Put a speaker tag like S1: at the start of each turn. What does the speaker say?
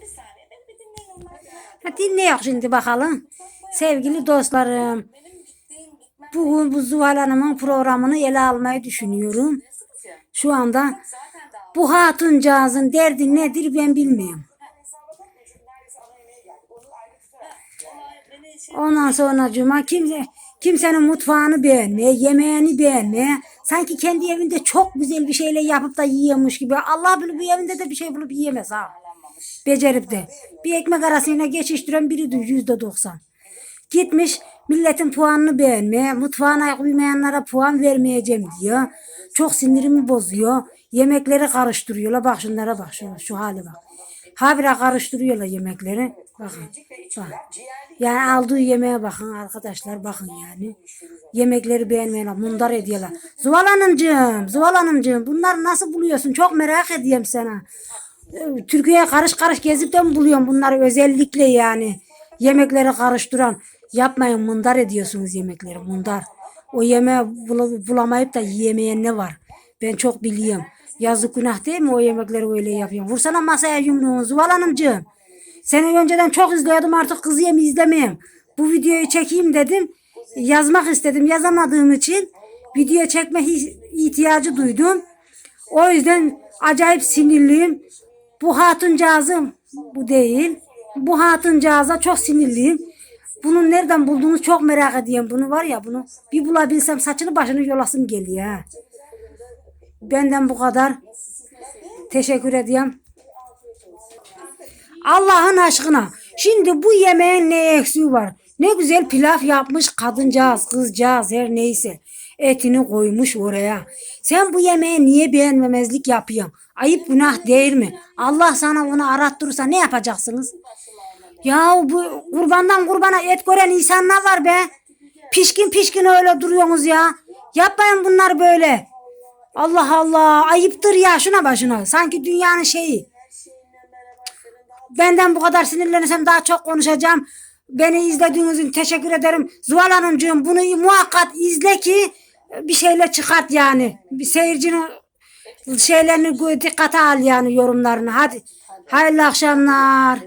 S1: Dinleyin.
S2: Ha, dinleyelim şimdi bakalım. Sevgili dostlarım. Bugün bu Zuhal Hanım'ın programını ele almayı düşünüyorum. Şu anda bu hatuncağızın derdi nedir ben bilmiyorum. Ondan sonra cuma kimse kimsenin mutfağını beğenmeye, yemeğini beğenmeye, sanki kendi evinde çok güzel bir şeyle yapıp da yiyormuş gibi. Allah bilir bu evinde de bir şey bulup yiyemez ha. Becerip de. Bir ekmek arasıyla geçiştiren biridir yüzde doksan. Gitmiş milletin puanını beğenmeye, mutfağına uymayanlara puan vermeyeceğim diyor. Çok sinirimi bozuyor. Yemekleri karıştırıyorlar. Bak şunlara bak şu, şu hale bak. Habire karıştırıyorlar yemekleri. Bakın. Bak. Yani aldığı yemeğe bakın arkadaşlar bakın yani. Yemekleri beğenmeyenler mundar ediyorlar. Zuval Hanımcığım, Zuval Hanımcığım bunları nasıl buluyorsun? Çok merak ediyorum sana. Türkiye'ye karış karış gezip de mi buluyorum bunları özellikle yani. Yemekleri karıştıran. Yapmayın mundar ediyorsunuz yemekleri mundar. O yemeği bula- bulamayıp da yiyemeyen ne var? Ben çok biliyorum. Yazık günah değil mi o yemekleri öyle yapıyorum. Vursana masaya yumruğunu Zuval Hanımcığım. Seni önceden çok izliyordum artık kızıyım izlemeyeyim. Bu videoyu çekeyim dedim. Yazmak istedim. Yazamadığım için video çekme ihtiyacı duydum. O yüzden acayip sinirliyim. Bu hatuncağızım bu değil. Bu hatuncağıza çok sinirliyim. Bunu nereden bulduğunu çok merak ediyorum. Bunu var ya bunu bir bulabilsem saçını başını yolasım geliyor ha. Benden bu kadar. Teşekkür ediyorum. Allah'ın aşkına. Şimdi bu yemeğin ne eksiği var? Ne güzel pilav yapmış kadıncağız, kızcağız her neyse. Etini koymuş oraya. Sen bu yemeği niye beğenmemezlik yapıyorsun? Ayıp günah değil mi? Allah sana onu arattırırsa ne yapacaksınız? Ya bu kurbandan kurbana et gören insanlar var be. Pişkin pişkin öyle duruyorsunuz ya. Yapmayın bunlar böyle. Allah Allah ayıptır ya şuna başına. Sanki dünyanın şeyi. Benden bu kadar sinirlenirsem daha çok konuşacağım. Beni izlediğiniz için teşekkür ederim. Zuhal Hanımcığım bunu muhakkak izle ki bir şeyler çıkart yani. Bir seyircinin şeylerini dikkate al yani yorumlarını. Hadi hayırlı akşamlar.